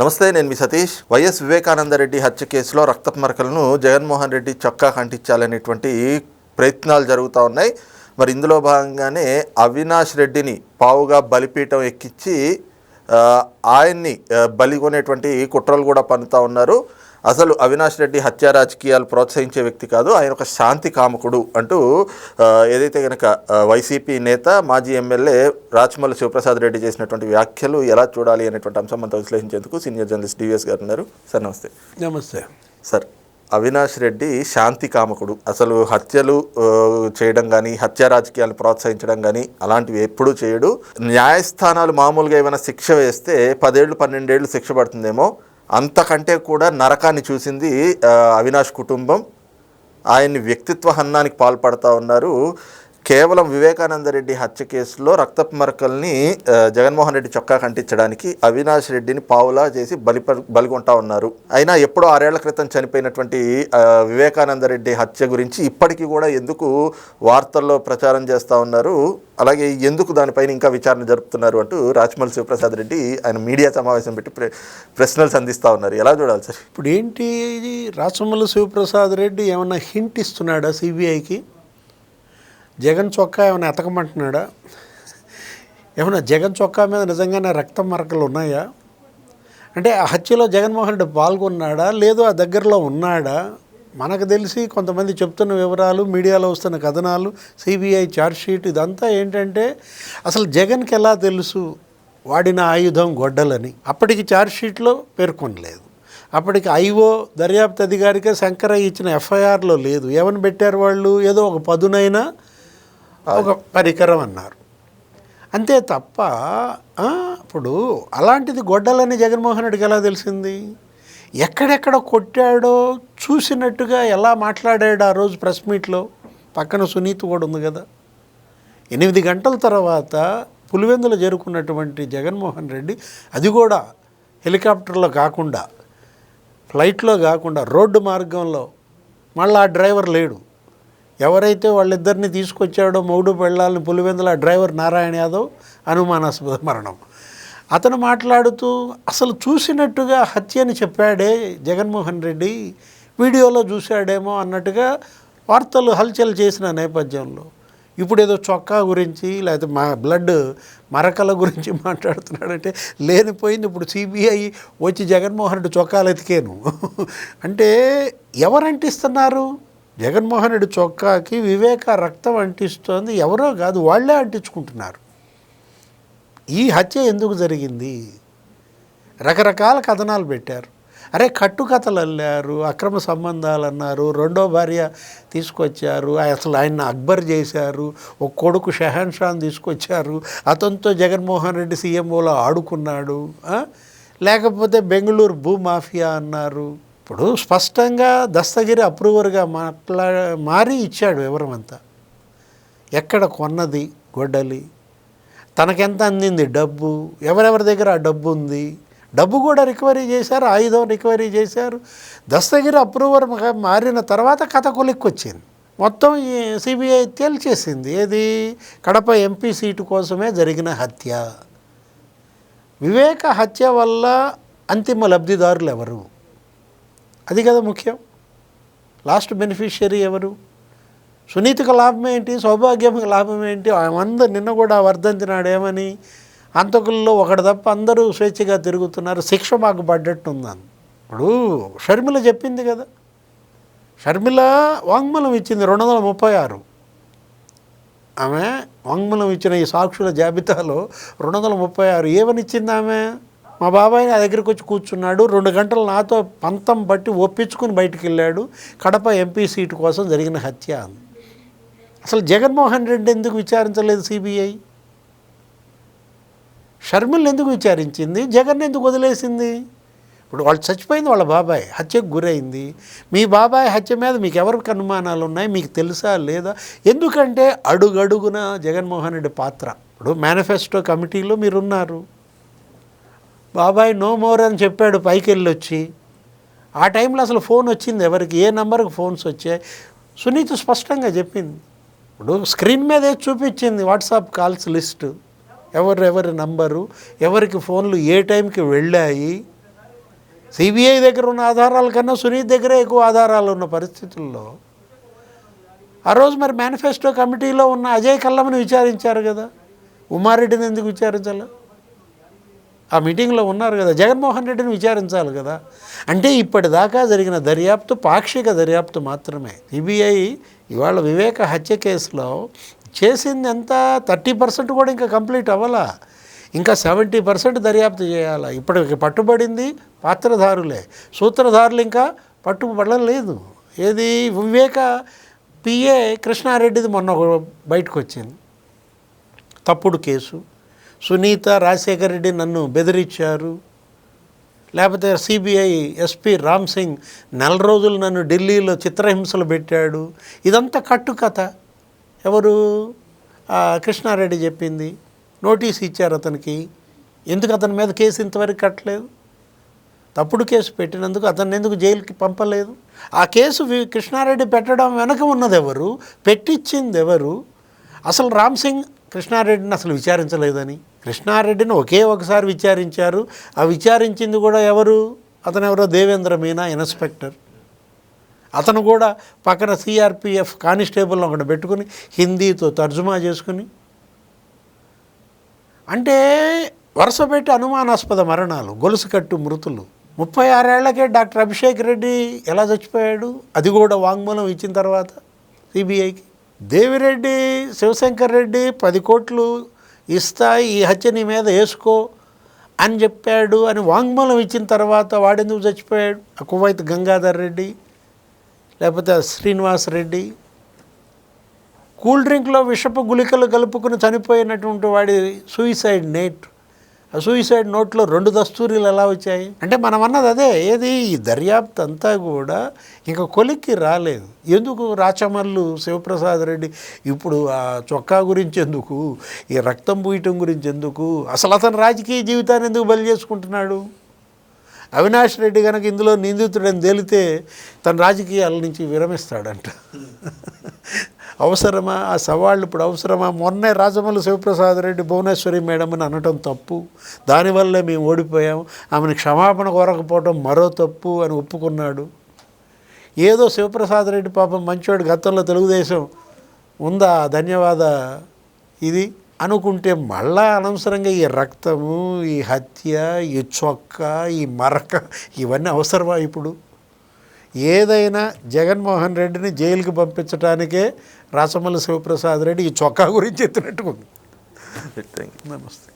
నమస్తే నేను మీ సతీష్. వైఎస్ వివేకానందరెడ్డి హత్య కేసులో రక్తపు మరకలను జగన్మోహన్ రెడ్డి చొక్కా కంటించాలనేటువంటి ప్రయత్నాలు జరుగుతూ ఉన్నాయి. మరి ఇందులో భాగంగానే అవినాష్ రెడ్డిని పావుగా బలిపీఠం ఎక్కించి ఆయన్ని బలి కొనేటువంటి కుట్రలు కూడా పన్నుతూ ఉన్నారు. అసలు అవినాష్ రెడ్డి హత్య రాజకీయాలు ప్రోత్సహించే వ్యక్తి కాదు. ఆయన ఒక శాంతి కాముకుడు అంటూ ఏదైతే కనుక వైసీపీ నేత మాజీ ఎమ్మెల్యే రాచమల్లి శివప్రసాద్ రెడ్డి చేసినటువంటి వ్యాఖ్యలు ఎలా చూడాలి అనేటువంటి అంశం మనతో విశ్లేషించేందుకు సీనియర్ జర్నలిస్ట్ డివిఎస్ గారు ఉన్నారు. సార్ నమస్తే. నమస్తే. సార్ అవినాష్ రెడ్డి శాంతి కామకుడు. అసలు హత్యలు చేయడం కానీ హత్య రాజకీయాలు ప్రోత్సహించడం కానీ అలాంటివి ఎప్పుడూ చేయడు. న్యాయస్థానాలు మామూలుగా ఏమైనా శిక్ష వేస్తే పదేళ్ళు పన్నెండేళ్ళు శిక్ష పడుతుందేమో. అంతకంటే కూడా నరకాన్ని చూసింది అవినాష్ కుటుంబం. ఆయన్ని వ్యక్తిత్వ హన్నానికి పాల్పడతా ఉన్నారు. కేవలం వివేకానందరెడ్డి హత్య కేసులో రక్తపు మరకల్ని జగన్మోహన్ రెడ్డి చొక్కా కంటించడానికి అవినాష్ రెడ్డిని పావులా చేసి బలి బలిగొంటా ఉన్నారు. అయినా ఎప్పుడో ఆరేళ్ళ క్రితం చనిపోయినటువంటి వివేకానంద వివేకానందరెడ్డి హత్య గురించి ఇప్పటికీ కూడా ఎందుకు వార్తల్లో ప్రచారం చేస్తూ ఉన్నారు? అలాగే ఎందుకు దానిపైన ఇంకా విచారణ జరుపుతున్నారు అంటూ రాజమౌళి శివప్రసాద్ రెడ్డి ఆయన మీడియా సమావేశం పెట్టి ప్ర- ప్రశ్నలు సంధిస్తూ ఉన్నారు. ఎలా చూడాలి సార్? ఇప్పుడు ఏంటి ఇది? శివప్రసాద్ రెడ్డి ఏమన్నా హింట్ ఇస్తున్నాడా సిబిఐకి? జగన్ చొక్కా ఏమైనా ఎతకమంటున్నాడా? ఏమన్నా జగన్ చొక్కా మీద నిజంగానే రక్తం మరకలు ఉన్నాయా? అంటే ఆ హత్యలో జగన్మోహన్ రెడ్డి పాల్గొన్నాడా? లేదు ఆ దగ్గరలో ఉన్నాడా? మనకు తెలిసి కొంతమంది చెప్తున్న వివరాలు మీడియాలో వస్తున్న కథనాలు సిబిఐ ఛార్జ్షీట్ ఇదంతా ఏంటంటే అసలు జగన్కి ఎలా తెలుసు వాడిన ఆయుధం గొడ్డలని? అప్పటికి ఛార్జ్షీట్లో పేర్కొనలేదు. అప్పటికి ఐఓ దర్యాప్తు అధికారికే శంకరయ్య ఇచ్చిన ఎఫ్ఐఆర్లో లేదు. ఏమని పెట్టారు వాళ్ళు? ఏదో ఒక పదునైన ఒక పరికరం అన్నారు. అంతే తప్ప ఇప్పుడు అలాంటిది గొడ్డలని జగన్మోహన్ రెడ్డికి ఎలా తెలిసింది? ఎక్కడెక్కడ కొట్టాడో చూసినట్టుగా ఎలా మాట్లాడాడు ఆ రోజు ప్రెస్ మీట్లో? పక్కన సునీత్ కూడా ఉంది కదా. ఎనిమిది గంటల తర్వాత పులివెందులు చేరుకున్నటువంటి జగన్మోహన్ రెడ్డి అది కూడా హెలికాప్టర్లో కాకుండా ఫ్లైట్లో కాకుండా రోడ్డు మార్గంలో మళ్ళీ ఆ డ్రైవర్ లేడు. ఎవరైతే వాళ్ళిద్దరిని తీసుకొచ్చాడో మౌడు పెళ్ళాలని పులివెందుల డ్రైవర్ నారాయణ యాదవ్ అనుమానాస్పద మరణం. అతను మాట్లాడుతూ అసలు చూసినట్టుగా హత్య అని చెప్పాడే జగన్మోహన్ రెడ్డి వీడియోలో చూశాడేమో అన్నట్టుగా వార్తలు హల్చల్ చేసిన నేపథ్యంలో. ఇప్పుడు ఏదో చొక్కా గురించి లేకపోతే మా బ్లడ్ మరకల గురించి మాట్లాడుతున్నాడంటే లేనిపోయింది ఇప్పుడు సిబిఐ వచ్చి జగన్మోహన్ రెడ్డి చొక్కాలు ఎతికేను. అంటే ఎవరంటిస్తున్నారు? జగన్మోహన్ రెడ్డి చొక్కాకి వివేక రక్తం అంటిస్తోంది. ఎవరో కాదు వాళ్ళే అంటించుకుంటున్నారు. ఈ హత్య ఎందుకు జరిగింది? రకరకాల కథనాలు పెట్టారు. అరే కట్టుకథలు అల్లారు అక్రమ సంబంధాలు అన్నారు రెండో భార్య తీసుకొచ్చారు అసలు ఆయన అక్బర్ చేశారు ఒక కొడుకు షెహాన్ షాన్ తీసుకొచ్చారు అతనితో జగన్మోహన్ రెడ్డి సీఎంఓలో ఆడుకున్నాడు లేకపోతే బెంగళూరు భూ మాఫియా అన్నారు. ఇప్పుడు స్పష్టంగా దస్తగిరి అప్రూవర్గా మాట్లా మారి ఇచ్చాడు వివరమంతా. ఎక్కడ కొన్నది గొడ్డలి? తనకెంత అందింది డబ్బు? ఎవరెవరి దగ్గర ఆ డబ్బు ఉంది? డబ్బు కూడా రికవరీ చేశారు ఆయుధం రికవరీ చేశారు. దస్తగిరి అప్రూవర్ మారిన తర్వాత కథ కొలిక్కొచ్చింది. మొత్తం సిబిఐ తేల్చేసింది. ఏది? కడప ఎంపీ సీటు కోసమే జరిగిన హత్య. వివేక హత్య వల్ల అంతిమ లబ్ధిదారులు ఎవరు అది కదా ముఖ్యం. లాస్ట్ బెనిఫిషియరీ ఎవరు? సునీతికి లాభం ఏంటి? సౌభాగ్యంకి లాభం ఏంటి? అందరు నిన్న కూడా వర్ధంతినాడు ఏమని అంతకుల్లో ఒకటి తప్ప అందరూ స్వేచ్ఛగా తిరుగుతున్నారు. శిక్ష మాకు పడ్డట్టు ఉందని ఇప్పుడు షర్మిల చెప్పింది కదా. షర్మిల వాంగ్మూలం ఇచ్చింది రెండు వందల ముప్పై ఆరు. ఆమె వాంగ్మూలం ఇచ్చిన ఈ సాక్షుల జాబితాలో రెండు వందల ముప్పై ఆరు ఏమని ఇచ్చింది ఆమె? మా బాబాయ్ నా దగ్గరికి వచ్చి కూర్చున్నాడు. రెండు గంటలు నాతో పంతం బట్టి ఒప్పించుకుని బయటికి వెళ్ళాడు. కడప ఎంపీ సీటు కోసం జరిగిన హత్య అంది. అసలు జగన్మోహన్ రెడ్డి ఎందుకు విచారించలేదు సిబిఐ? షర్మిల్ని ఎందుకు విచారించింది? జగన్ ఎందుకు వదిలేసింది? ఇప్పుడు వాళ్ళు చచ్చిపోయింది వాళ్ళ బాబాయ్. హత్యకు గురైంది. మీ బాబాయ్ హత్య మీద మీకు ఎవరికి అనుమానాలు ఉన్నాయి? మీకు తెలుసా లేదా? ఎందుకంటే అడుగడుగున జగన్మోహన్ రెడ్డి పాత్ర. ఇప్పుడు మేనిఫెస్టో కమిటీలో మీరున్నారు. బాబాయ్ నో మోర్ అని చెప్పాడు పైకి వెళ్ళి వచ్చి ఆ టైంలో అసలు ఫోన్ వచ్చింది ఎవరికి? ఏ నెంబర్కి ఫోన్స్ వచ్చాయి? సునీత స్పష్టంగా చెప్పింది. ఇప్పుడు స్క్రీన్ మీదే చూపించింది వాట్సాప్ కాల్స్ లిస్టు. ఎవరు ఎవరి నంబరు? ఎవరికి ఫోన్లు? ఏ టైంకి వెళ్ళాయి? సిబిఐ దగ్గర ఉన్న ఆధారాల కన్నా సునీత్ దగ్గరే ఎక్కువ ఆధారాలు ఉన్న పరిస్థితుల్లో. ఆ రోజు మరి మేనిఫెస్టో కమిటీలో ఉన్న అజయ్ కల్లమని విచారించారు కదా. ఉమారెడ్డిని ఎందుకు విచారించాలి? ఆ మీటింగ్లో ఉన్నారు కదా. జగన్మోహన్ రెడ్డిని విచారించాలి కదా. అంటే ఇప్పటిదాకా జరిగిన దర్యాప్తు పాక్షిక దర్యాప్తు మాత్రమే. సిబిఐ ఇవాళ వివేక హత్య కేసులో చేసింది ఎంత? థర్టీ పర్సెంట్ కూడా ఇంకా కంప్లీట్ అవ్వాలా. ఇంకా సెవెంటీ పర్సెంట్ దర్యాప్తు చేయాలి. ఇప్పటికి పట్టుబడింది పాత్రధారులే. సూత్రధారులు ఇంకా పట్టుబడలేదు. ఏది? వివేక పిఏ కృష్ణారెడ్డిది మొన్న ఒక బయటకు వచ్చింది. తప్పుడు కేసు. సునీత రాజశేఖర రెడ్డి నన్ను బెదిరించారు. లేకపోతే సిబిఐ ఎస్పీ రామ్ సింగ్ నెల రోజులు నన్ను ఢిల్లీలో చిత్రహింసలు పెట్టాడు. ఇదంతా కట్టు కథ ఎవరు కృష్ణారెడ్డి చెప్పింది. నోటీస్ ఇచ్చారు అతనికి. ఎందుకు అతని మీద కేసు ఇంతవరకు కట్టలేదు? తప్పుడు కేసు పెట్టినందుకు అతన్ని ఎందుకు జైలుకి పంపలేదు? ఆ కేసు వి- కృష్ణారెడ్డి పెట్టడం వెనక ఉన్నది ఎవరు? పెట్టించింది ఎవరు? అసలు రామ్ సింగ్ కృష్ణారెడ్డిని అసలు విచారించలేదని. కృష్ణారెడ్డిని ఒకే ఒకసారి విచారించారు. ఆ విచారించింది కూడా ఎవరు? అతను ఎవరో దేవేంద్ర మీనా ఇన్స్పెక్టర్. అతను కూడా పక్కన సిఆర్పిఎఫ్ కానిస్టేబుల్ ఒకటి పెట్టుకుని హిందీతో తర్జుమా చేసుకుని. అంటే వరుస పెట్టి అనుమానాస్పద మరణాలు గొలుసు కట్టు మృతులు. ముప్పై ఆరేళ్ళకే డాక్టర్ అభిషేక్ రెడ్డి ఎలా చచ్చిపోయాడు? అది కూడా వాంగ్మూలం ఇచ్చిన తర్వాత సిబిఐకి. దేవిరెడ్డి శివశంకర్ రెడ్డి పది కోట్లు ఇస్తాయి ఈ హత్య నీ మీద వేసుకో అని చెప్పాడు అని వాంగ్మూలం ఇచ్చిన తర్వాత వాడెందుకు చచ్చిపోయాడు? ఆ కువైత్ గంగాధర్ రెడ్డి లేకపోతే శ్రీనివాస్ రెడ్డి. కూల్ డ్రింక్లో విషపు గుళికలు కలుపుకుని చనిపోయినటువంటి వాడి సూయిసైడ్ నేట్ సూయిసైడ్ నోట్లో రెండు దస్తూరీలు ఎలా వచ్చాయి? అంటే మనం అన్నది అదే ఏది? ఈ దర్యాప్తు అంతా కూడా ఇంకా కొలిక్కి రాలేదు. ఎందుకు రాచమల్లు శివప్రసాద్ రెడ్డి ఇప్పుడు ఆ చొక్కా గురించి ఎందుకు? ఈ రక్తం పూయటం గురించి ఎందుకు? అసలు అతను రాజకీయ జీవితాన్ని ఎందుకు బలి చేసుకుంటున్నాడు? అవినాష్ రెడ్డి కనుక ఇందులో నిందితుడని తేలితే తన రాజకీయాల నుంచి విరమిస్తాడంట. అవసరమా? ఆ సవాళ్ళు ఇప్పుడు అవసరమా? మొన్నే రాజమల్లి శివప్రసాద్ రెడ్డి భువనేశ్వరి మేడం అని అనటం తప్పు. దానివల్లే మేము ఓడిపోయాము. ఆమెను క్షమాపణ కోరకపోవడం మరో తప్పు అని ఒప్పుకున్నాడు. ఏదో శివప్రసాద్ రెడ్డి పాపం మంచోడు గతంలో తెలుగుదేశం. ఉందా? ధన్యవాద. ఇది అనుకుంటే మళ్ళా అనవసరంగా ఈ రక్తము ఈ హత్య ఈ చొక్క ఈ మరక ఇవన్నీ అవసరమా ఇప్పుడు? ఏదైనా జగన్మోహన్ రెడ్డిని జైలుకి పంపించడానికే రాసమల్లి శివప్రసాద్ రెడ్డి ఈ చొక్కా గురించి ఎత్తినట్టుకుంది థ్యాంక్ యూ నమస్తే.